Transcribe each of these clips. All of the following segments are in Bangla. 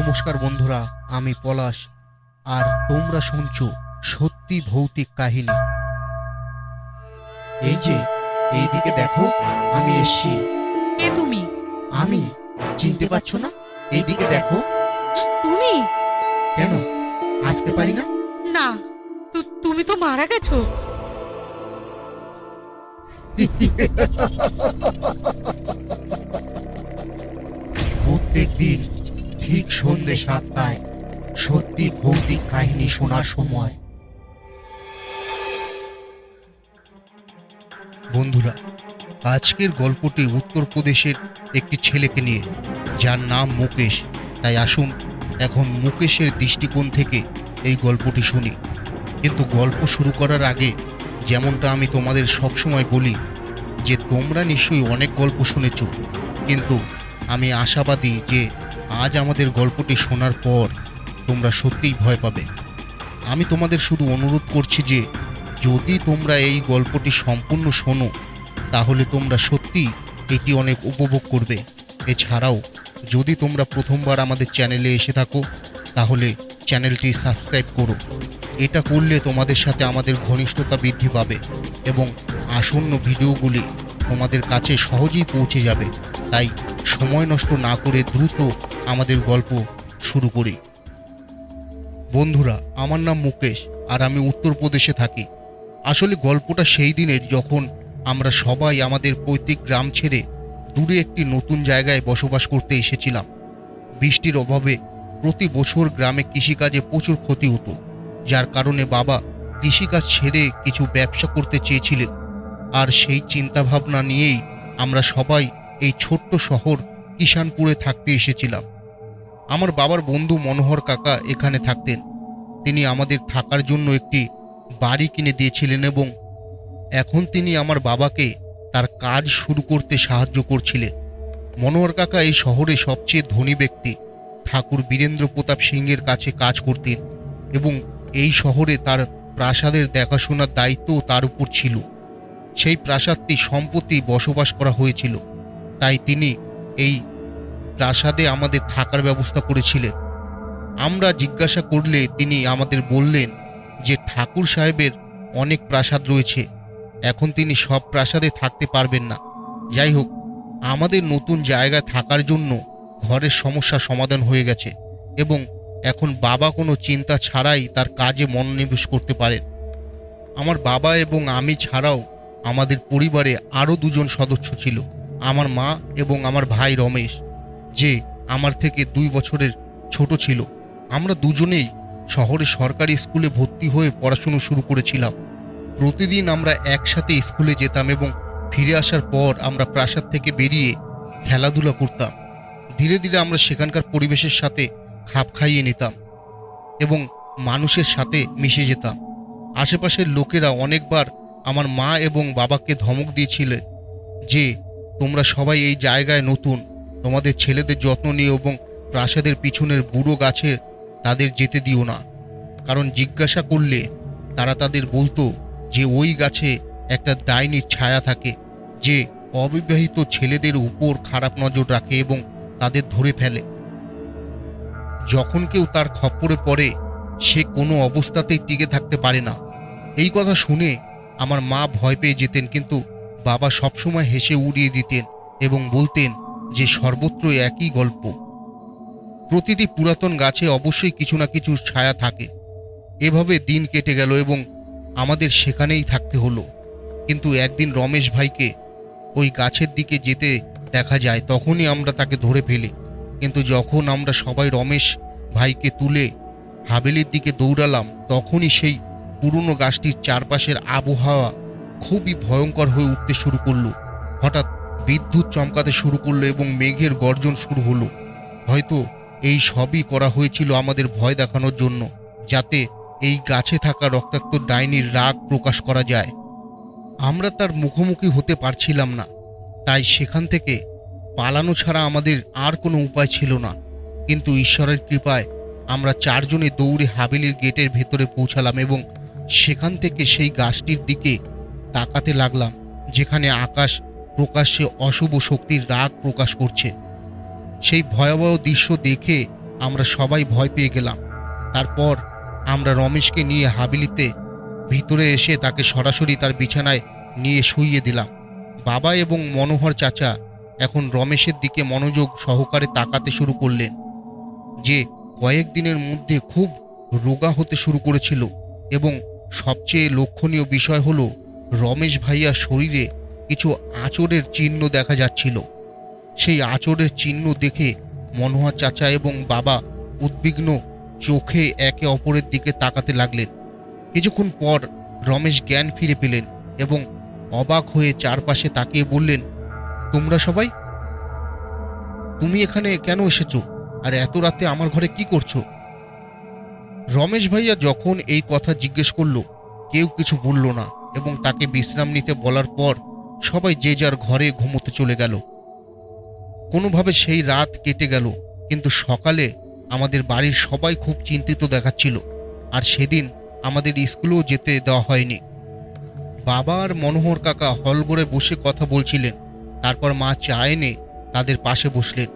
নমস্কার বন্ধুরা আমি পলাশ। আর তোমরা শুনছো সত্যি ভৌতিক কাহিনী। এই যে এইদিকে দেখো আমি এসছি। কে তুমি? আমি? চিনতে পারছ না? এইদিকে দেখো। তুমি? কেন? আসতে পারি না? না তুমি তো মারা গেছো। প্রত্যেক দিন ঠিক সন্ধে সাতটায় সত্যি ভৌতিক কাহিনী শোনার সময়। বন্ধুরা, আজকের গল্পটি উত্তরপ্রদেশের একটি ছেলেকে নিয়ে, যার নাম মুকেশ। তাই আসুন এখন মুকেশের দৃষ্টিকোণ থেকে এই গল্পটি শুনি। কিন্তু গল্প শুরু করার আগে যেমনটা আমি তোমাদের সবসময় বলি, যে তোমরা নিশ্চয়ই অনেক গল্প শুনেছ, কিন্তু আমি আশাবাদী যে আজ আমাদের গল্পটি শোনার পর তোমরা সত্যিই ভয় পাবে। আমি তোমাদের শুধু অনুরোধ করছি যে, যদি তোমরা এই গল্পটি সম্পূর্ণ শোনো, তাহলে তোমরা সত্যি এটি অনেক উপভোগ করবে। এছাড়াও, যদি তোমরা প্রথমবার আমাদের চ্যানেলে এসে থাকো, তাহলে চ্যানেলটি সাবস্ক্রাইব করো। এটা করলে তোমাদের সাথে আমাদের ঘনিষ্ঠতা বৃদ্ধি পাবে এবং আসন্ন ভিডিওগুলি তোমাদের কাছে সহজেই পৌঁছে যাবে। তাই সময় নষ্ট না করে দ্রুত আমাদের গল্প শুরু করি। বন্ধুরা, আমার নাম মুকেশ আর আমি উত্তরপ্রদেশে থাকি। আসলে গল্পটা সেই দিনের যখন আমরা সবাই আমাদের পৈতৃক গ্রাম ছেড়ে দূরে একটি নতুন জায়গায় বসবাস করতে এসেছিলাম। বৃষ্টির অভাবে প্রতি বছর গ্রামে কৃষিকাজে প্রচুর ক্ষতি হতো, যার কারণে বাবা কৃষিকাজ ছেড়ে কিছু ব্যবসা করতে চেয়েছিলেন। আর সেই চিন্তাভাবনা নিয়েই আমরা সবাই এই ছোট্ট শহর কিষানপুরে থাকতে এসেছিলাম। আমার বাবার বন্ধু মনোহর কাকা এখানে থাকতেন। তিনি আমাদের থাকার জন্য একটি বাড়ি কিনে দিয়েছিলেন এবং এখন তিনি আমার বাবাকে তার কাজ শুরু করতে সাহায্য করছিলেন। মনোহর কাকা এই শহরে সবচেয়ে ধনী ব্যক্তি। ঠাকুর বীরেন্দ্র প্রতাপ সিংয়ের কাছে কাজ করতেন এবং এই শহরে তার প্রাসাদের দেখাশোনার দায়িত্বও তার উপর ছিল। সেই প্রাসাদটি সম্প্রতি বসবাস করা হয়েছিল। তাই তিনি এই প্রাসাদে আমাদের থাকার ব্যবস্থা করেছিলেন। আমরা জিজ্ঞাসা করলে তিনি আমাদের বললেন যে ঠাকুর সাহেবের অনেক প্রাসাদ রয়েছে। এখন তিনি সব প্রাসাদে থাকতে পারবেন না। যাই হোক, আমাদের নতুন জায়গায় থাকার জন্য ঘরের সমস্যা সমাধান হয়ে গেছে এবং এখন বাবা কোনো চিন্তা ছাড়াই তার কাজে মনোনিবেশ করতে পারেন। আমার বাবা এবং আমি ছাড়াও আমাদের পরিবারে আরও দুজন সদস্য ছিল, আমার মা এবং আমার ভাই রমেশ, যে আমার থেকে দুই বছরের ছোট ছিল। আমরা দুজনেই শহরে সরকারি স্কুলে ভর্তি হয়ে পড়াশুনো শুরু করেছিলাম। প্রতিদিন আমরা একসাথে স্কুলে যেতাম এবং ফিরে আসার পর আমরা প্রাসাদ থেকে বেরিয়ে খেলাধুলা করতাম। ধীরে ধীরে আমরা সেখানকার পরিবেশের সাথে খাপ খাইয়ে নিতাম এবং মানুষের সাথে মিশে যেতাম। আশেপাশের লোকেরা অনেকবার আমার মা এবং বাবাকে ধমক দিয়েছিলে যে, তোমরা সবাই এই জায়গায় নতুন। তোমাদের ছেলেদের যত্ন নিও এবং প্রাসাদের পিছনের বুড়ো গাছে তাদের যেতে দিও না। কারণ জিজ্ঞাসা করলে তারা তাদের বলতো যে, ওই গাছে একটা ডাইনির ছায়া থাকে যে অবিবাহিত ছেলেদের উপর খারাপ নজর রাখে এবং তাদের ধরে ফেলে। যখন কেউ তার খপ্পরে পড়ে, সে কোনো অবস্থাতেই টিকে থাকতে পারে না। এই কথা শুনে আমার মা ভয় পেয়ে যেতেন, কিন্তু বাবা সবসময় হেসে উড়িয়ে দিতেন এবং বলতেন যে সর্বত্র একই গল্প। প্রতিটি পুরাতন গাছে অবশ্যই কিছু না কিছু ছায়া থাকে। এভাবে দিন কেটে গেল এবং আমাদের সেখানেই থাকতে হলো। কিন্তু একদিন রমেশ ভাইকে ওই গাছের দিকে যেতে দেখা যায়, তখনই আমরা তাকে ধরে ফেলি। কিন্তু যখন আমরা সবাই রমেশ ভাইকে তুলে হাবেলির দিকে দৌড়ালাম, তখনই সেই পুরনো গাছটির চারপাশের আবহাওয়া খুবই ভয়ঙ্কর হয়ে উঠতে শুরু করল। হঠাৎ বিদ্যুৎ চমকাতে শুরু করল এবং মেঘের গর্জন শুরু হলো। হয়তো এই সবই করা হয়েছিল আমাদের ভয় দেখানোর জন্য, যাতে এই গাছে থাকা রক্তাক্ত ডাইনির রাগ প্রকাশ করা যায়। আমরা তার মুখোমুখি হতে পারছিলাম না, তাই সেখান থেকে পালানো ছাড়া আমাদের আর কোনো উপায় ছিল না। কিন্তু ঈশ্বরের কৃপায় আমরা চারজনে দৌড়ে হাবেলির গেটের ভেতরে পৌঁছালাম এবং সেখান থেকে সেই গাছটির দিকে তাকাতে লাগলাম, যেখানে আকাশ প্রকাশ্যে অশুভ শক্তির রাগ প্রকাশ করছে। সেই ভয়াবহ দৃশ্য দেখে আমরা সবাই ভয় পেয়ে গেলাম। তারপর আমরা রমেশকে নিয়ে হাবিলিতে ভিতরে এসে তাকে সরাসরি তার বিছানায় নিয়ে শুইয়ে দিলাম। বাবা এবং মনোহর চাচা এখন রমেশের দিকে মনোযোগ সহকারে তাকাতে শুরু করলেন, যে কয়েকদিনের মধ্যে খুব রোগা হতে শুরু করেছিল এবং সবচেয়ে লক্ষণীয় বিষয় হলো রমেশ ভাইয়ার শরীরে কিছু আঁচড়ের চিহ্ন দেখা যাচ্ছিল। সেই আঁচড়ের চিহ্ন দেখে মনোহর চাচা এবং বাবা উদ্বিগ্ন চোখে একে অপরের দিকে তাকাতে লাগলেন। কিছুক্ষণ পর রমেশ জ্ঞান ফিরে পেলেন এবং অবাক হয়ে চারপাশে তাকিয়ে বললেন, তোমরা সবাই? তুমি এখানে কেন এসেছ? আর এত রাতে আমার ঘরে কি করছ? রমেশ ভাইয়া যখন এই কথা জিজ্ঞেস করল, কেউ কিছু বলল না এবং তাকে বিশ্রাম নিতে বলার পর সবাই যে যার ঘরে ঘুমোতে চলে গেল। কোনোভাবে সেই রাত কেটে গেল, কিন্তু সকালে আমাদের বাড়ির সবাই খুব চিন্তিত দেখাচ্ছিল আর সেদিন আমাদের স্কুলেও যেতে দেওয়া হয়নি। বাবা আর মনোহর কাকা হলঘরে বসে কথা বলছিলেন, তারপর মা চা এনে তাদের পাশে বসলেন।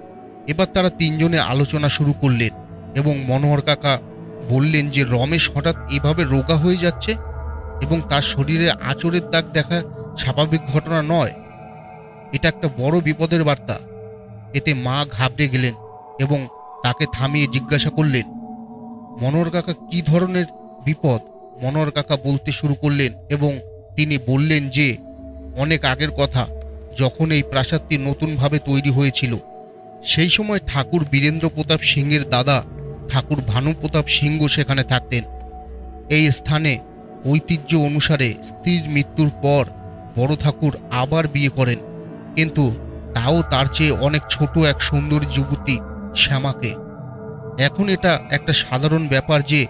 এবার তারা তিনজনে আলোচনা শুরু করলেন এবং মনোহর কাকা বললেন যে রমেশ হঠাৎ এভাবে রোগা হয়ে যাচ্ছে এবং তার শরীরে আঁচড়ের দাগ দেখা স্বাভাবিক ঘটনা নয়। এটা একটা বড় বিপদের বার্তা। এতে মা ঘাবড়ে গেলেন এবং তাকে থামিয়ে জিজ্ঞাসা করলেন মনোহর কাকা কি ধরনের বিপদ? মনোহর কাকা বলতে শুরু করলেন এবং তিনি বললেন যে, অনেক আগের কথা, যখন এই প্রাসাদটি নতুনভাবে তৈরি হয়েছিল, সেই সময় ঠাকুর বীরেন্দ্র প্রতাপ সিংহের দাদা ঠাকুর ভানু প্রতাপ সিংহ সেখানে থাকতেন। এই স্থানে ঐতিহ্য অনুসারে স্ত্রীর মৃত্যুর পর বড় ঠাকুর আবার বিয়ে করেন। কিন্তু তাও তার চেয়ে অনেক ছোট এক সুন্দরী যুবতী শ্যামাকে। এখন এটা একটা সাধারণ ব্যাপার যে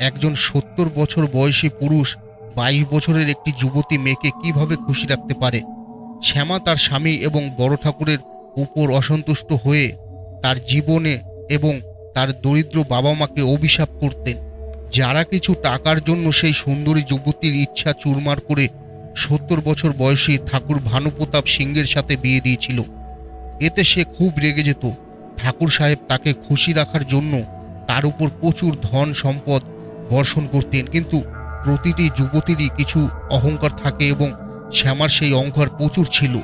একজন সত্তর বছর বয়সী পুরুষ বাইশ বছরের একটি যুবতী মেয়েকে কীভাবে খুশি রাখতে পারে? শ্যামা তার স্বামী এবং বড় ঠাকুরের উপর অসন্তুষ্ট হয়ে তার জীবনে এবং তার দরিদ্র বাবা মাকে অভিশাপ করতেন। যারা কিছু টাকার জন্য সেই সুন্দরী যুবতীর ইচ্ছা চুরমার করে সত্তর বছর বয়সী ঠাকুর ভানুপ্রতাপ সিংহের সাথে বিয়ে দিয়েছিল। এতে সে খুব রেগে যেত। ঠাকুর সাহেব তাকে খুশি রাখার জন্য তার উপর প্রচুর ধন সম্পদ বর্ষণ করতেন। কিন্তু প্রতিটি যুবতীরই কিছু অহংকার থাকে এবং শ্যামার সেই অহংকার প্রচুর ছিল।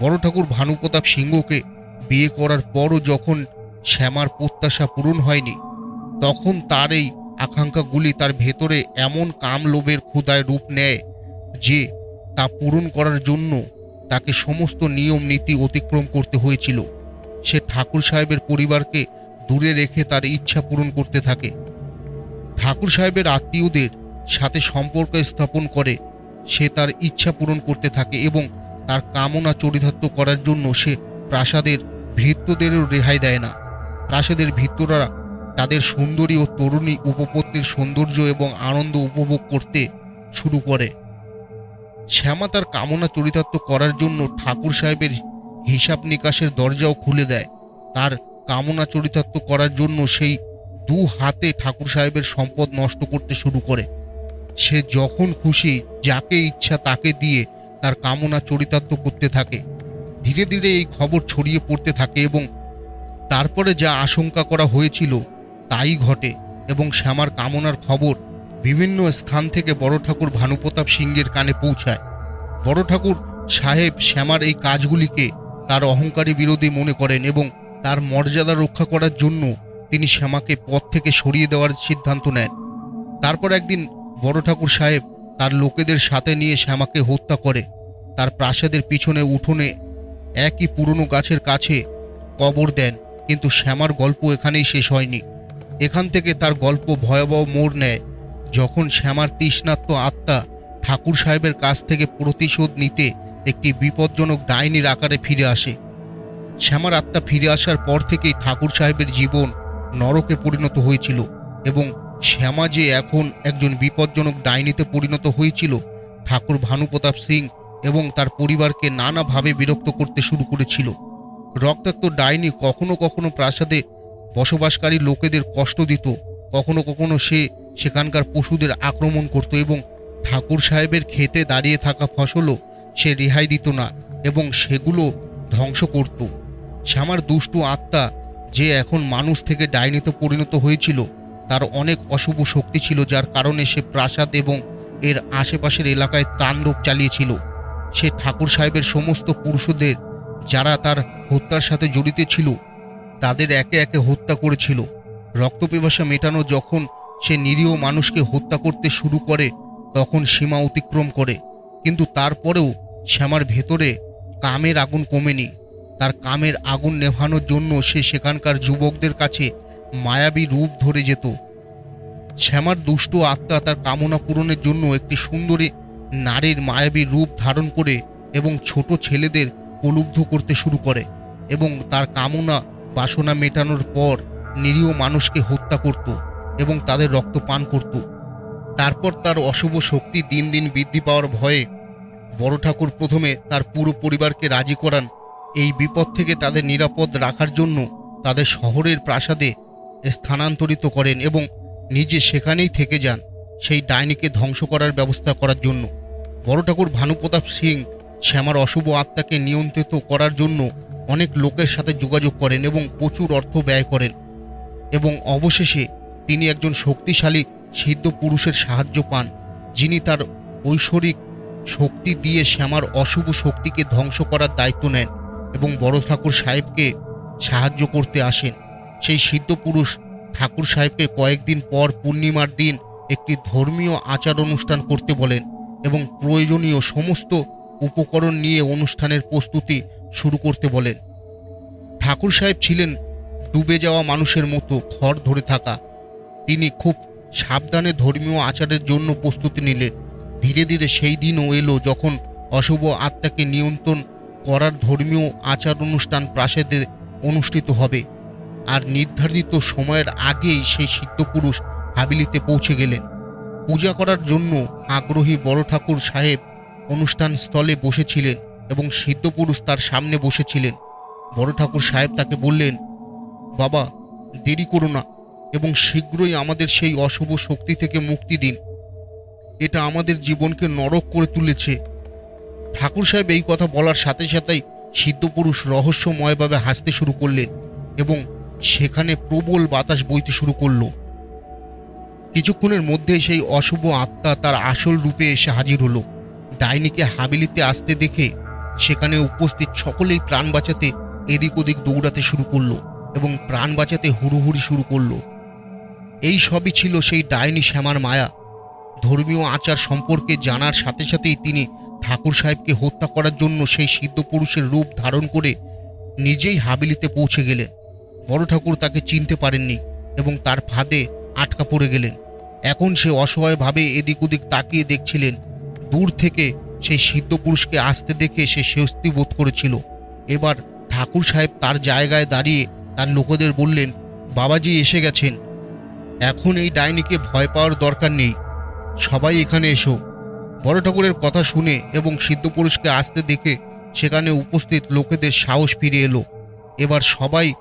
বড় ঠাকুর ভানুপ্রতাপ সিংহকে বিয়ে করার পরও যখন শ্যামার প্রত্যাশা পূরণ হয়নি। তখন তার এই আকাঙ্ক্ষাগুলি তার ভেতরে এমন কাম লোভের ক্ষুদায় রূপ নেয় যে তা পূরণ করার জন্য তাকে সমস্ত নিয়ম নীতি অতিক্রম করতে হয়েছিল। সে ঠাকুর সাহেবের পরিবারকে দূরে রেখে তার ইচ্ছা পূরণ করতে থাকে। ঠাকুর সাহেবের আত্মীয়দের সাথে সম্পর্ক স্থাপন করে সে তার ইচ্ছা পূরণ করতে থাকে এবং তার কামনা চরিতার্থ করার জন্য সে প্রাসাদের ভৃত্যদেরও রেহাই দেয় না। প্রাসাদের ভৃত্যরা তাদের সুন্দরী ও তরুণী উপপত্তির সৌন্দর্য এবং আনন্দ উপভোগ করতে শুরু করে। শ্যামা তার কামনা চরিতার্থ করার জন্য ঠাকুর সাহেবের হিসাব নিকাশের দরজাও খুলে দেয়। তার কামনা চরিতার্থ করার জন্য সেই দু হাতে ঠাকুর সাহেবের সম্পদ নষ্ট করতে শুরু করে। সে যখন খুশি যাকে ইচ্ছা তাকে দিয়ে তার কামনা চরিতার্থ করতে থাকে। ধীরে ধীরে এই খবর ছড়িয়ে পড়তে থাকে এবং তারপরে যা আশঙ্কা করা হয়েছিল তাই ঘটে এবং শ্যামার কামনার খবর বিভিন্ন স্থান থেকে বড় ঠাকুর ভানুপ্রতাপ সিংহের কানে পৌঁছায়। বড় ঠাকুর সাহেব শ্যামার এই কাজগুলিকে তার অহংকারী বিরোধী মনে করেন এবং তার মর্যাদা রক্ষা করার জন্য তিনি শ্যামাকে পথ থেকে সরিয়ে দেওয়ার সিদ্ধান্ত নেন। তারপর একদিন বড় ঠাকুর সাহেব তার লোকেদের সাথে নিয়ে শ্যামাকে হত্যা করে। তার প্রাসাদের পিছনে উঠোনে একই পুরনো গাছের কাছে কবর দেন। কিন্তু শ্যামার গল্প এখানেই শেষ হয়নি। এখান থেকে তার গল্প ভয়াবহ মোড় নেয়। যখন শ্যামার তৃষ্ণাত্ম আত্মা ঠাকুর সাহেবের কাছ থেকে প্রতিশোধ নিতে একটি বিপজ্জনক ডাইনির আকারে ফিরে আসে, শ্যামার আত্মা ফিরে আসার পর থেকেই ঠাকুর সাহেবের জীবন নরকে পরিণত হয়েছিল এবং শ্যামা যে এখন একজন বিপজ্জনক ডাইনিতে পরিণত হয়েছিল, ঠাকুর ভানুপ্রতাপ সিং এবং তার পরিবারকে নানাভাবে বিরক্ত করতে শুরু করেছিল। রক্তাক্ত ডাইনি কখনো কখনো প্রাসাদে বসবাসকারী লোকেদের কষ্ট দিত, কখনো কখনো সে সেখানকার পশুদের আক্রমণ করত এবং ঠাকুর সাহেবের খেতে দাঁড়িয়ে থাকা ফসলও সে রেহাই দিত না এবং সেগুলো ধ্বংস করত। শ্যামার দুষ্টু আত্মা যে এখন মানুষ থেকে ডাইনিতে পরিণত হয়েছিল, তার অনেক অশুভ শক্তি ছিল যার কারণে সে প্রাসাদ এবং এর আশেপাশের এলাকায় তাণ্ডব চালিয়েছিল। সে ঠাকুর সাহেবের সমস্ত পুরুষদের, যারা তার হত্যার সাথে জড়িত ছিল। তাদের একে একে হত্যা করেছিল। রক্তপিপাসা মেটানো যখন সে নিরীহ মানুষকে হত্যা করতে শুরু করে, তখন সীমা অতিক্রম করে। কিন্তু তারপরেও শ্যামার ভেতরে কামের আগুন কমেনি। তার কামের আগুন নেভানোর জন্য সে সেখানকার যুবকদের কাছে মায়াবী রূপ ধরে যেত। শ্যামার দুষ্ট আত্মা তার কামনা পূরণের জন্য একটি সুন্দরী নারীর মায়াবী রূপ ধারণ করে এবং ছোট ছেলেদের প্রলুব্ধ করতে শুরু করে। এবং তার কামনা বাসনা মেটানোর পর নিরীহ মানুষকে হত্যা করত এবং তাদের রক্ত পান করত। তারপর তার অশুভ শক্তি দিন দিন বৃদ্ধি পাওয়ার ভয়ে বড় ঠাকুর প্রথমে তার পুরো পরিবারকে রাজি করান। এই বিপদ থেকে তাদের নিরাপদ রাখার জন্য তাদের শহরের প্রাসাদে স্থানান্তরিত করেন এবং নিজে সেখানেই থেকে যান সেই ডাইনিকে ধ্বংস করার ব্যবস্থা করার জন্য। বড় ঠাকুর ভানুপ্রতাপ সিং শ্যামার অশুভ আত্মাকে নিয়ন্ত্রিত করার জন্য অনেক লোকের সাথে যোগাযোগ করেন এবং প্রচুর অর্থ ব্যয় করেন। এবং অবশেষে তিনি একজন শক্তিশালী সিদ্ধ পুরুষের সাহায্য পান, যিনি তার ঐশ্বরিক শক্তি দিয়ে শ্যামার অশুভ শক্তিকে ধ্বংস করার দায়িত্ব নেন এবং বড় ঠাকুর সাহেবকে সাহায্য করতে আসেন। সেই সিদ্ধ পুরুষ ঠাকুর সাহেবকে কয়েকদিন পর পূর্ণিমার দিন একটি ধর্মীয় আচার অনুষ্ঠান করতে বলেন এবং প্রয়োজনীয় সমস্ত উপকরণ নিয়ে অনুষ্ঠানের প্রস্তুতি শুরু করতে বলেন। ঠাকুর সাহেব ছিলেন ডুবে যাওয়া মানুষের মতো খড় ধরে থাকা। তিনি খুব সাবধানে ধর্মীয় আচারের জন্য প্রস্তুতি নিলেন। ধীরে ধীরে সেই দিনও এলো যখন অশুভ আত্মাকে নিয়ন্ত্রণ করার ধর্মীয় আচার অনুষ্ঠান প্রাসাদে অনুষ্ঠিত হবে। আর নির্ধারিত সময়ের আগেই সেই সিদ্ধপুরুষ হাবিলিতে পৌঁছে গেলেন। পূজা করার জন্য আগ্রহী বড় ঠাকুর সাহেব অনুষ্ঠান স্থলে বসেছিলেন। এবং সিদ্ধ পুরুষ তার সামনে বসেছিলেন। বড় ঠাকুর সাহেব তাকে বললেন, বাবা, দেরি করো না এবং শীঘ্রই আমাদের সেই অশুভ শক্তি থেকে মুক্তি দিন। এটা আমাদের জীবনকে নরক করে তুলেছে। ঠাকুর সাহেব এই কথা বলার সাথে সাথেই সিদ্ধপুরুষ রহস্যময়ভাবে হাসতে শুরু করলেন এবং সেখানে প্রবল বাতাস বইতে শুরু করল। কিছুক্ষণের মধ্যে সেই অশুভ আত্মা তার আসল রূপে এসে হাজির হলো। ডাইনিকে হাবিলিতে আসতে দেখে সেখানে উপস্থিত সকলেই প্রাণ বাঁচাতে এদিক ওদিক দৌড়াতে শুরু করল এবং প্রাণ বাঁচাতে হুড়ুহুড়ি শুরু করল। এই সবই ছিল সেই ডাইনি শ্যামার মায়া। ধর্মীয় আচার সম্পর্কে জানার সাথে সাথেই তিনি ঠাকুর সাহেবকে হত্যা করার জন্য সেই সিদ্ধ পুরুষের রূপ ধারণ করে নিজেই হাবিলিতে পৌঁছে গেলেন। বড় ঠাকুর তাকে চিনতে পারেননি এবং তার ফাঁদে আটকা পড়ে গেলেন। এখন সে অসহায়ভাবে এদিক ওদিক তাকিয়ে দেখছিলেন। দূর থেকে সেই সিদ্ধ পুরুষকে আসতে দেখে সে স্বস্তি বোধ করেছিল। এবার ঠাকুর সাহেব তার জায়গায় দাঁড়িয়ে তার লোকেদের বললেন, বাবাজি এসে গেছেন। এখন এই ডাইনিকে ভয় পাওয়ার দরকার নেই। সবাই এখানে এসো। বড় ঠাকুরের কথা শুনে এবং সিদ্ধ পুরুষকে আসতে দেখে সেখানে উপস্থিত লোকেদের সাহস ফিরে এলো। এবার সবাই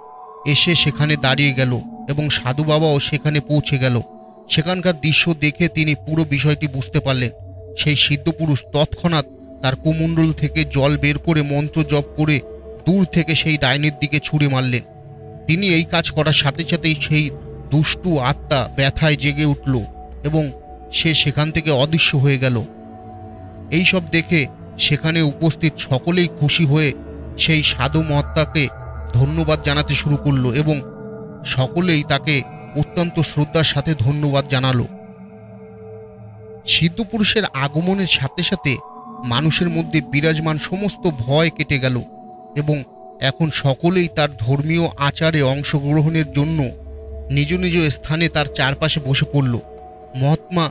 এসে সেখানে দাঁড়িয়ে গেল এবং সাধু বাবাও সেখানে পৌঁছে গেল। সেখানকার দৃশ্য দেখে তিনি পুরো বিষয়টি বুঝতে পারলেন। সেই সিদ্ধ পুরুষ তৎক্ষণাৎ তার কুমণ্ডল থেকে জল বের করে মন্ত্র জপ করে দূর থেকে সেই ডাইনের দিকে ছুঁড়ে মারলেন। তিনি এই কাজ করার সাথে সাথেই সেই দুষ্টু আত্মা ব্যথায় জেগে উঠল এবং সে সেখান থেকে অদৃশ্য হয়ে গেল। এই সব দেখে সেখানে উপস্থিত সকলেই খুশি হয়ে সেই সাধু মহাত্মাকে ধন্যবাদ জানাতে শুরু করল এবং সকলেই তাকে অত্যন্ত শ্রদ্ধার সাথে ধন্যবাদ জানালো। সিদ্ধ পুরুষের আগমনের সাথে সাথে মানুষের মধ্যে বিরাজমান সমস্ত ভয় কেটে গেল এবং এখন সকলেই তার ধর্মীয় আচারে অংশগ্রহণের জন্য নিজ নিজ স্থানে তার চারপাশে বসে পড়ল। মহাত্মা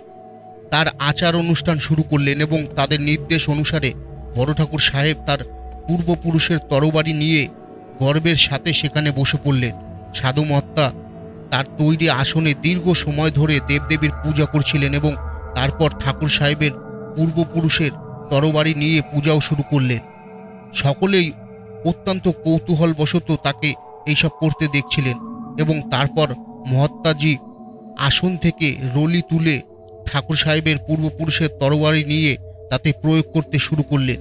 তার আচার অনুষ্ঠান শুরু করলেন এবং তাদের নির্দেশ অনুসারে বড় ঠাকুর সাহেব তার পূর্বপুরুষের তরবারি নিয়ে গর্বের সাথে সেখানে বসে পড়লেন। সাধু মহাত্মা তার তৈরি আসনে দীর্ঘ সময় ধরে দেবদেবীর পূজা করছিলেন এবং তারপর ঠাকুর সাহেবের পূর্বপুরুষের তরবারি নিয়ে পূজাও শুরু করলেন। সকলেই অত্যন্ত কৌতূহলবশত তাকে এইসব করতে দেখছিলেন এবং তারপর মহাত্মাজি আসন থেকে রলি তুলে ঠাকুর সাহেবের পূর্বপুরুষের তরবারি নিয়ে তাতে প্রয়োগ করতে শুরু করলেন।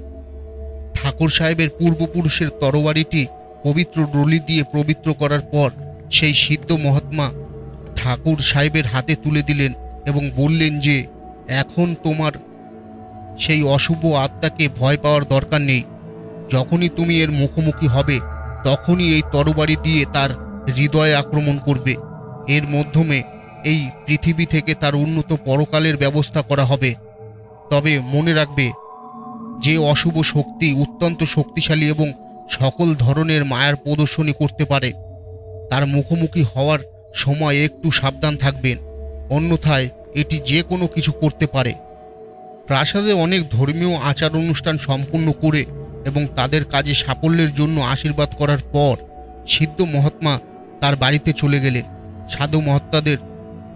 ঠাকুর সাহেবের পূর্বপুরুষের তরবারিটি পবিত্র রলি দিয়ে পবিত্র করার পর সেই সিদ্ধ মহাত্মা ঠাকুর সাহেবের হাতে তুলে দিলেন এবং বললেন যে এখন তোমার সেই অশুভ আত্মাকে ভয় পাওয়ার দরকার নেই। যখনই তুমি এর মুখোমুখি হবে, তখনই এই তরবারি দিয়ে তার হৃদয়ে আক্রমণ করবে। এর মাধ্যমে এই পৃথিবী থেকে তার উন্নত পরকালের ব্যবস্থা করা হবে। তবে মনে রাখবে, যে অশুভ শক্তি অত্যন্ত শক্তিশালী এবং সকল ধরনের মায়ার প্রদর্শনী করতে পারে। তার মুখোমুখি হওয়ার সময় একটু সাবধান থাকবেন। অন্যথায় এটি যে কোনো কিছু করতে পারে। প্রাসাদে অনেক ধর্মীয় আচার অনুষ্ঠান সম্পূর্ণ করে এবং তাদের কাজে সাফল্যের জন্য আশীর্বাদ করার পর সিদ্ধ মহাত্মা তার বাড়িতে চলে গেলেন। সাধু মহাত্মাদের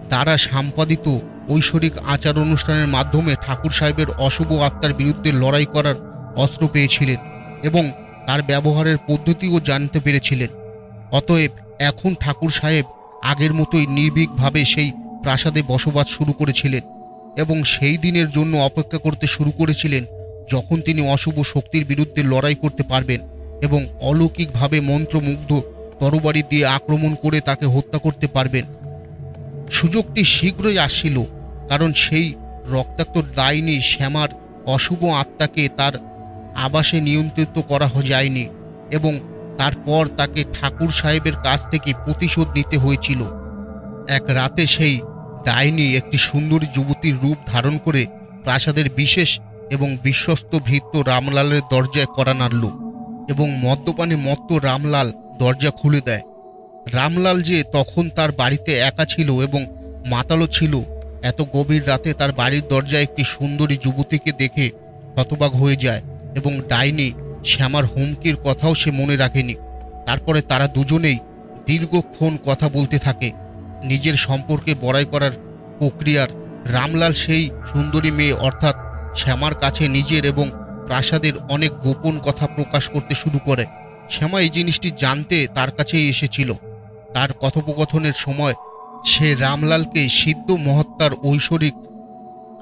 দ্বারা সম্পাদিত ঐশ্বরিক আচার অনুষ্ঠানের মাধ্যমে ঠাকুর সাহেবের অশুভ আত্মার বিরুদ্ধে লড়াই করার অস্ত্র পেয়েছিলেন এবং তার ব্যবহারের পদ্ধতিও জানতে পেরেছিলেন। অতএব এখন ঠাকুর সাহেব আগের মতোই নির্ভীকভাবে সেই প্রাসাদে বসবাস শুরু করেছিলেন এবং সেই দিনের জন্য অপেক্ষা করতে শুরু করেছিলেন যখন তিনি অশুভ শক্তির বিরুদ্ধে লড়াই করতে পারবেন এবং অলৌকিকভাবে মন্ত্রমুগ্ধ তরবারি দিয়ে আক্রমণ করে তাকে হত্যা করতে পারবেন। সুযোগটি শীঘ্রই আসছিল কারণ সেই রক্তাক্ত ডাইনি শ্যামার অশুভ আত্মাকে তার আবাসে নিয়ন্ত্রিত করা যায়নি এবং তারপর তাকে ঠাকুর সাহেবের কাছ থেকে প্রতিশোধ নিতে হয়েছিল। এক রাতে সেই ডাইনি একটি সুন্দরী যুবতীর রূপ ধারণ করে প্রাসাদের বিশেষ এবং বিশ্বস্ত ভৃত্য রামলালের দরজায় করা নাড়ল এবং মদ্যপানে মত্ত রামলাল দরজা খুলে দেয়। রামলাল যে তখন তার বাড়িতে একা ছিল এবং মাতালো ছিল, এত গভীর রাতে তার বাড়ির দরজায় একটি সুন্দরী যুবতীকে দেখে হতবাক হয়ে যায় এবং ডাইনি শ্যামার হুমকির কথাও সে মনে রাখেনি। তারপরে তারা দুজনেই দীর্ঘক্ষণ কথা বলতে থাকে। নিজের সম্পর্কে বড়াই করার প্রক্রিয়ার রামলাল সেই সুন্দরী মেয়ে, অর্থাৎ শ্যামার কাছে নিজের এবং প্রাসাদের অনেক গোপন কথা প্রকাশ করতে শুরু করে। শ্যামা এই জিনিসটি জানতে তার কাছেই এসেছিল। তার কথোপকথনের সময় সে রামলালকে সিদ্ধ মহত্তার ঐশ্বরিক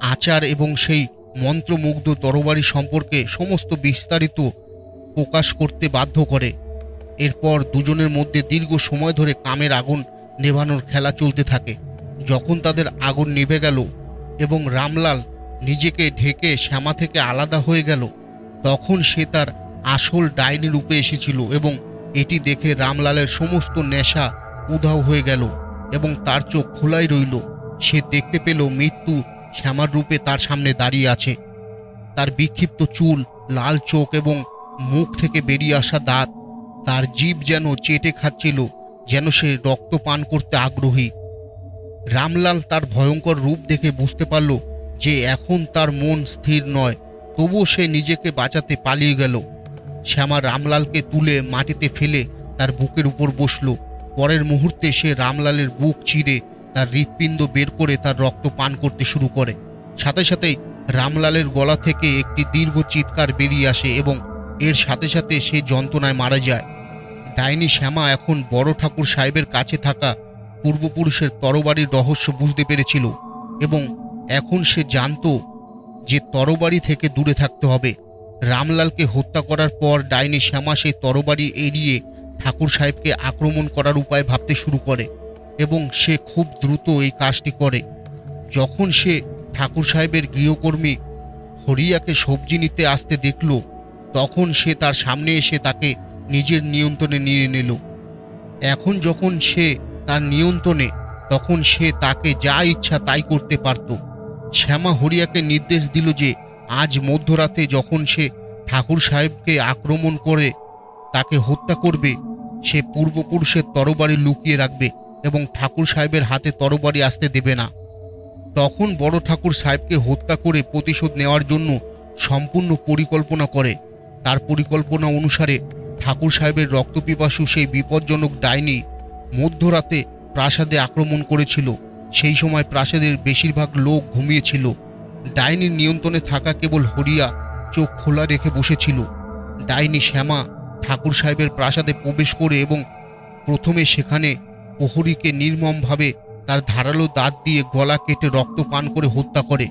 আচার এবং সেই মন্ত্রমুগ্ধ তরবারি সম্পর্কে সমস্ত বিস্তারিত প্রকাশ করতে বাধ্য করে। এরপর দুজনের মধ্যে দীর্ঘ সময় ধরে কামের আগুন নেভানোর খেলা চলতে থাকে। যখন তাদের আগুন নিভে গেল এবং রামলাল নিজেকে ঢেকে শ্যামা থেকে আলাদা হয়ে গেল, তখন সে তার আসল ডাইনি রূপে এসেছিল এবং এটি দেখে রামলালের সমস্ত নেশা উধাও হয়ে গেল এবং তার চোখ খোলাই রইল। সে দেখতে পেল মৃত্যু শ্যামার রূপে তার সামনে দাঁড়িয়ে আছে। তার বিক্ষিপ্ত চুল, লাল চোখ এবং মুখ থেকে বেরিয়ে আসা দাঁত, তার জীব যেন চেটে খাচ্ছিল। যেন সে রক্ত পান করতে আগ্রহী। রামলাল তার ভয়ঙ্কর রূপ দেখে বুঝতে পারল যে এখন তার মন স্থির নয়, তবুও সে নিজেকে বাঁচাতে পালিয়ে গেল। শ্যামা রামলালকে তুলে মাটিতে ফেলে তার বুকের উপর বসল। পরের মুহূর্তে সে রামলালের বুক চিরে তার হৃৎপিণ্ড বের করে তার রক্ত পান করতে শুরু করে। সাথে সাথেই রামলালের গলা থেকে একটি দীর্ঘ চিৎকার বেরিয়ে আসে এবং এর সাথে সাথে সে যন্ত্রণায় মারা যায়। ডাইনি শ্যামা এখন বড় ঠাকুর সাহেবের কাছে থাকা পূর্বপুরুষের তরবারির রহস্য বুঝতে পেরেছিল এবং এখন সে জানতো যে তরবারি থেকে দূরে থাকতে হবে। রামলালকে হত্যা করার পর ডাইনি শ্যামা সেই তরবারি এড়িয়ে ঠাকুর সাহেবকে আক্রমণ করার উপায় ভাবতে শুরু করে এবং সে খুব দ্রুত এই কাজটি করে। যখন সে ঠাকুর সাহেবের গৃহকর্মী হরিয়াকে সবজি নিতে আসতে দেখল, তখন সে তার সামনে এসে তাকে নিজের নিয়ন্ত্রণে নিয়ে নিল। এখন যখন সে তার নিয়ন্ত্রণে, তখন সে তাকে যা ইচ্ছা তাই করতে পারত। শ্যামা হরিয়াকে নির্দেশ দিল যে, আজ মধ্যরাতে যখন সে ঠাকুর সাহেবকে আক্রমণ করে তাকে হত্যা করবে, সে পূর্বপুরুষের তরবারি লুকিয়ে রাখবে এবং ঠাকুর সাহেবের হাতে তরবারি আসতে দেবে না। তখন বড় ঠাকুর সাহেবকে হত্যা করে প্রতিশোধ নেওয়ার জন্য সম্পূর্ণ পরিকল্পনা করে। তার পরিকল্পনা অনুসারে ঠাকুর সাহেবের রক্তপিপাসু সেই বিপজ্জনক ডাইনি মধ্যরাতে প্রাসাদে আক্রমণ করেছিল। সেই সময় প্রাসাদের বেশিরভাগ লোক ঘুমিয়েছিল। ডাইনির নিয়ন্ত্রণে থাকা কেবল হরিয়া চোখ খোলা রেখে বসেছিল। ডাইনি শ্যামা ঠাকুর সাহেবের প্রাসাদে প্রবেশ করে এবং প্রথমে সেখানে প্রহরীকে নির্মমভাবে তার ধারালো দাঁত দিয়ে গলা কেটে রক্ত পান করে হত্যা করে।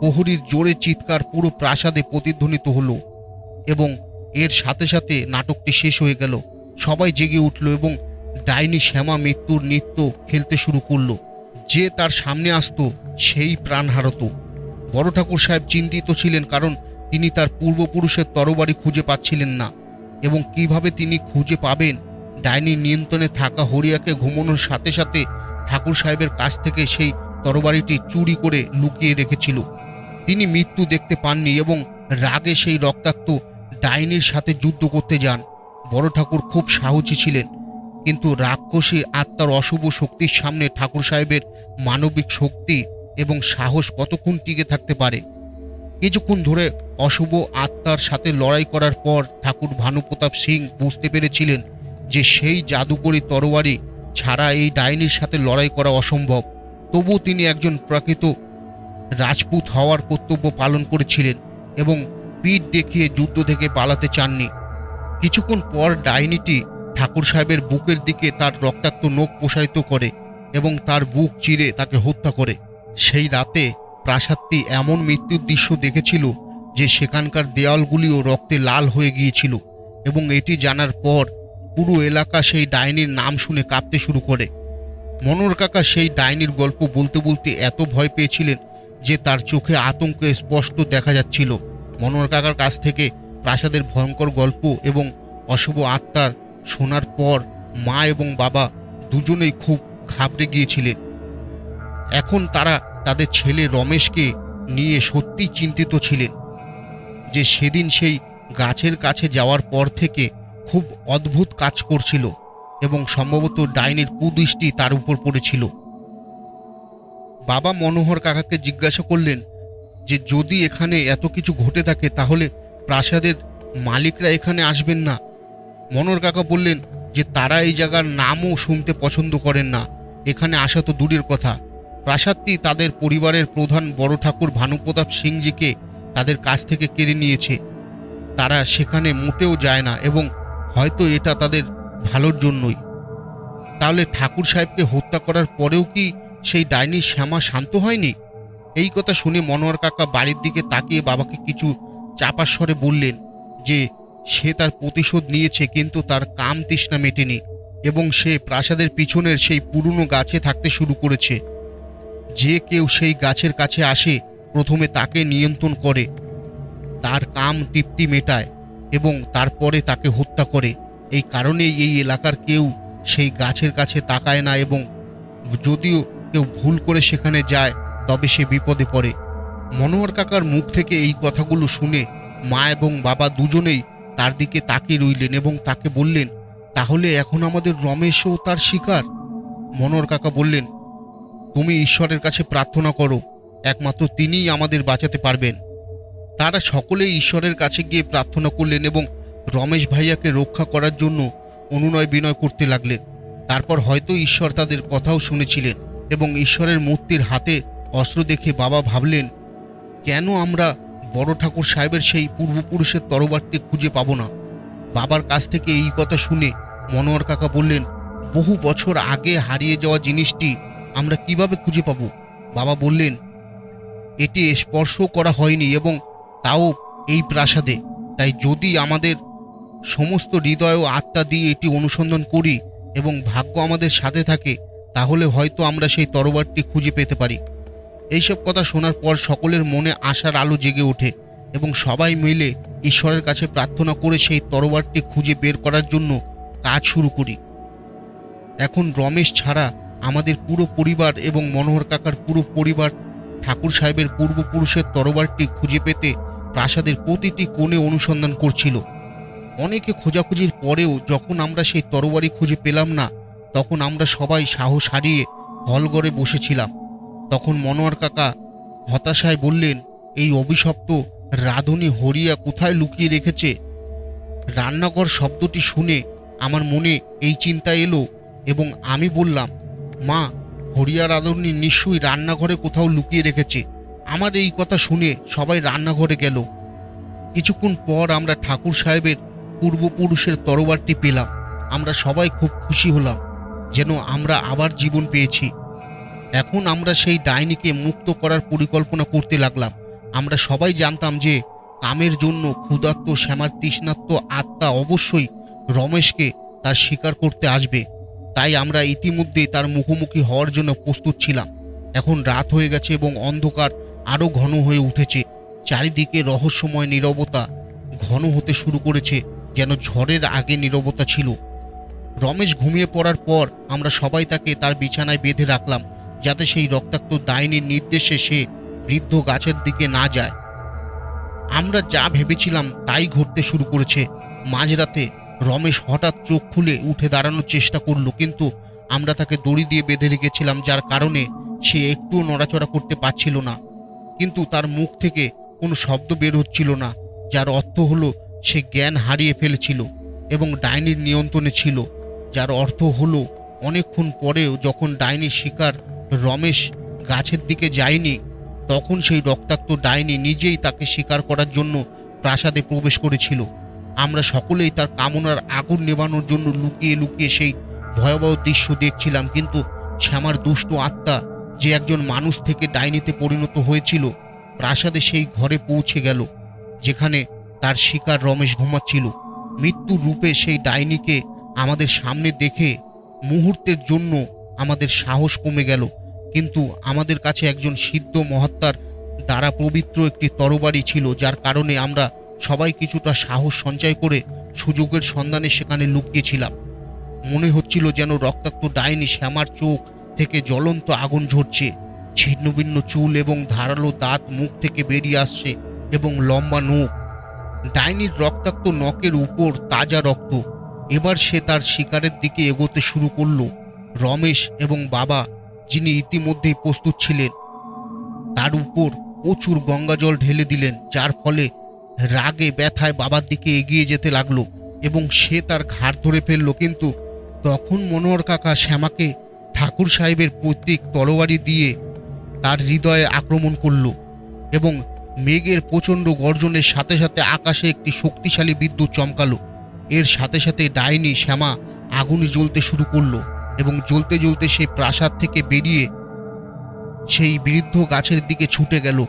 প্রহরীর জোরে চিৎকার পুরো প্রাসাদে প্রতিধ্বনিত হলো এবং এর সাথে সাথে নাটকটি শেষ হয়ে গেল। সবাই জেগে উঠল এবং ডাইনি শ্যামা মৃত্যুর নৃত্য খেলতে শুরু করল। যে তার সামনে আসত, সেই প্রাণ হারতো। বড় ঠাকুর সাহেব চিন্তিত ছিলেন কারণ তিনি তার পূর্বপুরুষের তরবারি খুঁজে পাচ্ছিলেন না এবং কীভাবে তিনি খুঁজে পাবেন? ডাইনি নিয়ন্ত্রণে থাকা হরিয়াকে ঘুমানোর সাথে সাথে ঠাকুর সাহেবের কাছ থেকে সেই তরবারিটি চুরি করে লুকিয়ে রেখেছিল। তিনি মৃত্যু দেখতে পাননি এবং রাগে সেই রক্তাক্ত ডাইনির সাথে যুদ্ধ করতে যান। বড় ঠাকুর খুব সাহসী ছিলেন, কিন্তু রাক্ষসী আত্মার অশুভ শক্তির সামনে ঠাকুর সাহেবের মানবিক শক্তি এবং সাহস কতক্ষণ টিকে থাকতে পারে? কিছুক্ষণ ধরে অশুভ আত্মার সাথে লড়াই করার পর ঠাকুর ভানুপ্রতাপ সিং বুঝতে পেরেছিলেন যে সেই জাদুকরী তরোয়ারি ছাড়া এই ডাইনির সাথে লড়াই করা অসম্ভব। তবুও তিনি একজন প্রকৃত রাজপুত হওয়ার কর্তব্য পালন করেছিলেন এবং পিঠ দেখিয়ে যুদ্ধ থেকে পালাতে চাননি। কিছুক্ষণ পর ডাইনিটি ঠাকুর সাহেবের বুকের দিকে তার রক্তাক্ত নখ প্রসারিত করে এবং তার বুক চিরে তাকে হত্যা করে। সেই রাতে প্রাসাদটি এমন মৃত্যুর দৃশ্য দেখেছিল যে সেখানকার দেওয়ালগুলিও রক্তে লাল হয়ে গিয়েছিল এবং এটি জানার পর পুরো এলাকা সেই ডাইনির নাম শুনে কাঁপতে শুরু করে। মনোর কাকা সেই ডাইনির গল্প বলতে বলতে এত ভয় পেয়েছিলেন যে তার চোখে আতঙ্ক স্পষ্ট দেখা যাচ্ছিল। মনোর কাকার কাছ থেকে প্রাসাদের ভয়ঙ্কর গল্প এবং অশুভ আত্মার শোনার পর মা এবং বাবা দুজনেই খুব ঘাবড়ে গিয়েছিলেন। এখন তারা তাদের ছেলে রমেশকে নিয়ে সত্যি চিন্তিত ছিলেন যে সেদিন সেই গাছের কাছে যাওয়ার পর থেকে খুব অদ্ভুত কাজ করছিল এবং সম্ভবত ডাইনের কুদৃষ্টি তার উপর পড়েছিল। বাবা মনোহর কাকাকে জিজ্ঞাসা করলেন যে যদি এখানে এত কিছু ঘটে থাকে, তাহলে প্রাসাদের মালিকরা এখানে আসবেন না। মনোর কাকা বললেন যে তারা এই জায়গার নামও শুনতে পছন্দ করেন না। এখানে আসা তো দূরের কথা। প্রাসাদটি তাদের পরিবারের প্রধান বড় ঠাকুর ভানুপ্রতাপ সিংজিকে তাদের কাছ থেকে কেড়ে নিয়েছে। তারা সেখানে মোটেও যায় না এবং হয়তো এটা তাদের ভালোর জন্যই। তাহলে ঠাকুর সাহেবকে হত্যা করার পরেও কি সেই ডাইনি শ্যামা শান্ত হয়নি? এই কথা শুনে মনোহর কাকা বাড়ির দিকে তাকিয়ে বাবাকে কিছু চাপার স্বরে বললেন যে, সে তার প্রতিশোধ নিয়েছে কিন্তু তার কাম তৃষ্ণা মেটেনি এবং সে প্রাসাদের পিছনের সেই পুরনো গাছে থাকতে শুরু করেছে। যে কেউ সেই গাছের কাছে আসে, প্রথমে তাকে নিয়ন্ত্রণ করে। তার কাম তৃপ্তি মেটায় এবং তারপরে তাকে হত্যা করে। এই কারণেই এই এলাকার কেউ সেই গাছের কাছে তাকায় না এবং যদিও কেউ ভুল করে সেখানে যায় তবে সে বিপদে পড়ে। মনোহর কাকার মুখ থেকে এই কথাগুলো শুনে মা এবং বাবা দুজনেই তার দিকে তাকিয়ে রইলেন এবং তাকে বললেন, তাহলে এখন আমাদের রমেশও তার শিকার? মনোহর কাকা বললেন, তুমি ঈশ্বরের কাছে প্রার্থনা করো, একমাত্র তিনিই আমাদের বাঁচাতে পারবেন। তারা সকলেই ঈশ্বরের কাছে গিয়ে প্রার্থনা করলেন এবং রমেশ ভাইয়াকে রক্ষা করার জন্য অনুনয় বিনয় করতে লাগলেন। তারপর হয়তো ঈশ্বর তাদের কথাও শুনেছিলেন এবং ঈশ্বরের মূর্তির হাতে অস্ত্র দেখে বাবা ভাবলেন, কেন আমরা বড় ঠাকুর সাহেবের সেই পূর্বপুরুষের তরবারটি খুঁজে পাবো না? বাবার কাছ থেকে এই কথা শুনে মনোয়ার কাকা বললেন, বহু বছর আগে হারিয়ে যাওয়া জিনিসটি আমরা কীভাবে খুঁজে পাবো? বাবা বললেন, এটি স্পর্শ করা হয়নি এবং তাও এই প্রাসাদে। তাই যদি আমাদের সমস্ত হৃদয় ও আত্মা দিয়ে এটি অনুসন্ধান করি এবং ভাগ্য আমাদের সাথে থাকে, তাহলে হয়তো আমরা সেই তরবারটি খুঁজে পেতে পারি। এইসব কথা শোনার পর সকলের মনে আশার আলো জেগে ওঠে এবং সবাই মিলে ঈশ্বরের কাছে প্রার্থনা করে সেই তরবারটি খুঁজে বের করার জন্য কাজ শুরু করি। এখন রমেশ ছাড়া আমাদের পুরো পরিবার এবং মনোহর কাকার পুরো পরিবার ঠাকুর সাহেবের পূর্বপুরুষের তরবারটি খুঁজে পেতে প্রাসাদের প্রতিটি কোণে অনুসন্ধান করছিল। অনেকে খোঁজাখুঁজির পরেও যখন আমরা সেই তরবারি খুঁজে পেলাম না, তখন আমরা সবাই সাহস হারিয়ে হলঘরে বসেছিলাম। তখন মনোয়ার কাকা হতাশায় বললেন, এই অভিশপ্ত রাধুনি হরিয়া কোথায় লুকিয়ে রেখেছে? রান্নাঘর শব্দটি শুনে আমার মনে এই চিন্তা এলো এবং আমি বললাম, মা, হরিয়া রাধুনি নিশ্চয়ই রান্নাঘরে কোথাও লুকিয়ে রেখেছে। আমার এই কথা শুনে সবাই রান্নাঘরে গেল। কিছুক্ষণ পর আমরা ঠাকুর সাহেবের পূর্বপুরুষের তরবারটি পেলাম। আমরা সবাই খুব খুশি হলাম, যেন আমরা আবার জীবন পেয়েছি। এখন আমরা সেই ডাইনিকে মুক্ত করার পরিকল্পনা করতে লাগলাম। আমরা সবাই জানতাম যে কামের জন্য ক্ষুধার্ত, শ্যামার তৃষ্ণাত্ম আত্মা অবশ্যই রমেশকে তার স্বীকার করতে আসবে। তাই আমরা ইতিমধ্যেই তার মুখোমুখি হওয়ার জন্য প্রস্তুত ছিলাম। এখন রাত হয়ে গেছে এবং অন্ধকার আরও ঘন হয়ে উঠেছে। চারিদিকে রহস্যময় নীরবতা ঘন হতে শুরু করেছে, যেন ঝড়ের আগে নীরবতা ছিল। রমেশ ঘুমিয়ে পড়ার পর আমরা সবাই তাকে তার বিছানায় বেঁধে রাখলাম। যাতে সেই রক্তাক্ত ডাইনির নির্দেশে সে বৃদ্ধ গাছের দিকে না যায়। আমরা যা ভেবেছিলাম তাই ঘটতে শুরু করেছে। মাঝরাতে রমেশ হঠাৎ চোখ খুলে উঠে দাঁড়ানোর চেষ্টা করল, কিন্তু আমরা তাকে দড়ি দিয়ে বেঁধে রেখেছিলাম, যার কারণে সে একটুও নড়াচড়া করতে পারছিল না। কিন্তু তার মুখ থেকে কোনো শব্দ বের হচ্ছিল না, যার অর্থ হলো সে জ্ঞান হারিয়ে ফেলেছিল এবং ডাইনির নিয়ন্ত্রণে ছিল, যার অর্থ হলো অনেকক্ষণ পরেও যখন ডাইনির শিকার রমেশ গাছের দিকে যায়নি। তখন সেই রক্তাক্ত ডাইনি নিজেই তাকে শিকার করার জন্য প্রাসাদে প্রবেশ করেছিল। আমরা সকলেই তার কামনার আগুন নেবানোর জন্য লুকিয়ে লুকিয়ে সেই ভয়াবহ দৃশ্য দেখছিলাম, কিন্তু শ্যামার দুষ্ট আত্মা যে একজন মানুষ থেকে ডাইনিতে পরিণত হয়েছিল, প্রাসাদে সেই ঘরে পৌঁছে গেল, যেখানে তার শিকার রমেশ ঘুমাচ্ছিল। মৃত্যুর রূপে সেই ডাইনিকে আমাদের সামনে দেখে মুহূর্তের জন্য আমাদের সাহস কমে গেল। কিন্তু আমাদের কাছে একজন সিদ্ধ মহাত্মার দ্বারা পবিত্র একটি তরবারি ছিল, যার কারণে আমরা সবাই কিছুটা সাহস সঞ্চয় করে সুযোগের সন্ধানে সেখানে লুকিয়েছিলাম। মনে হচ্ছিল যেন রক্তাক্ত ডাইনি শ্যামার চোখ থেকে জ্বলন্ত আগুন ঝরছে। ছিন্নভিন্ন চুল এবং ধারালো দাঁত মুখ থেকে বেরিয়ে আসছে এবং লম্বা নখ। ডাইনির রক্তাক্ত নখের উপর তাজা রক্ত। এবার সে তার শিকারের দিকে এগোতে শুরু করল। রমেশ এবং বাবা যিনি ইতিমধ্যেই প্রস্তুত ছিলেন। তার উপর প্রচুর গঙ্গাজল ঢেলে দিলেন, যার ফলে রাগে ব্যথায় বাবার দিকে এগিয়ে যেতে লাগল এবং সে তার ঘাড় ধরে ফেলল। কিন্তু তখন মনোহর কাকা শ্যামাকে ঠাকুর সাহেবের পৈতৃক তরবারি দিয়ে তার হৃদয়ে আক্রমণ করল এবং মেঘের প্রচণ্ড গর্জনের সাথে সাথে আকাশে একটি শক্তিশালী বিদ্যুৎ চমকালো। এর সাথে সাথে ডাইনি শ্যামা আগুনে জ্বলতে শুরু করল। এবং জ্বলতে জ্বলতে সে প্রাসাদ থেকে বেরিয়ে সেই বৃদ্ধ গাছের দিকে ছুটে গেল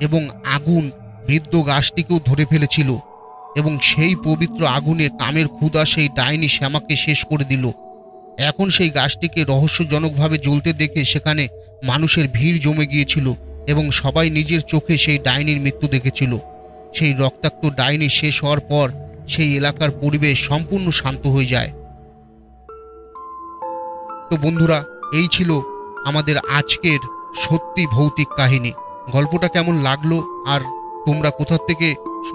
এবং আগুন বৃদ্ধ গাছটিকেও ধরে ফেলেছিল এবং সেই পবিত্র আগুনে কামের ক্ষুদা সেই ডাইনি শ্যামাকে শেষ করে দিল। এখন সেই গাছটিকে রহস্যজনকভাবে জ্বলতে দেখে সেখানে মানুষের ভিড় জমে গিয়েছিল এবং সবাই নিজের চোখে সেই ডাইনির মৃত্যু দেখেছিল। সেই রক্তাক্ত ডাইনি শেষ হওয়ার পর সেই এলাকার পরিবেশ সম্পূর্ণ শান্ত হয়ে যায়। তো বন্ধুরা, এই ছিল আমাদের আজকের সত্যি ভৌতিক কাহিনী। গল্পটা কেমন লাগল আর তোমরা কোথা থেকে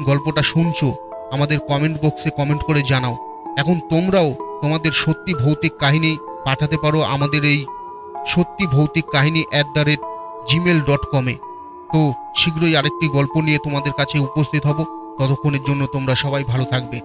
গল্পটা শুনছো, আমাদের কমেন্ট বক্সে কমেন্ট করে জানাও। এখন তোমরাও তোমাদের সত্যি ভৌতিক কাহিনী পাঠাতে পারো আমাদের এই সত্যি ভৌতিক কাহিনী at the rate Gmail dot কমে তো শীঘ্রই আরেকটি গল্প নিয়ে তোমাদের কাছে উপস্থিত হব। ততক্ষণের জন্য তোমরা সবাই ভালো থাকবে।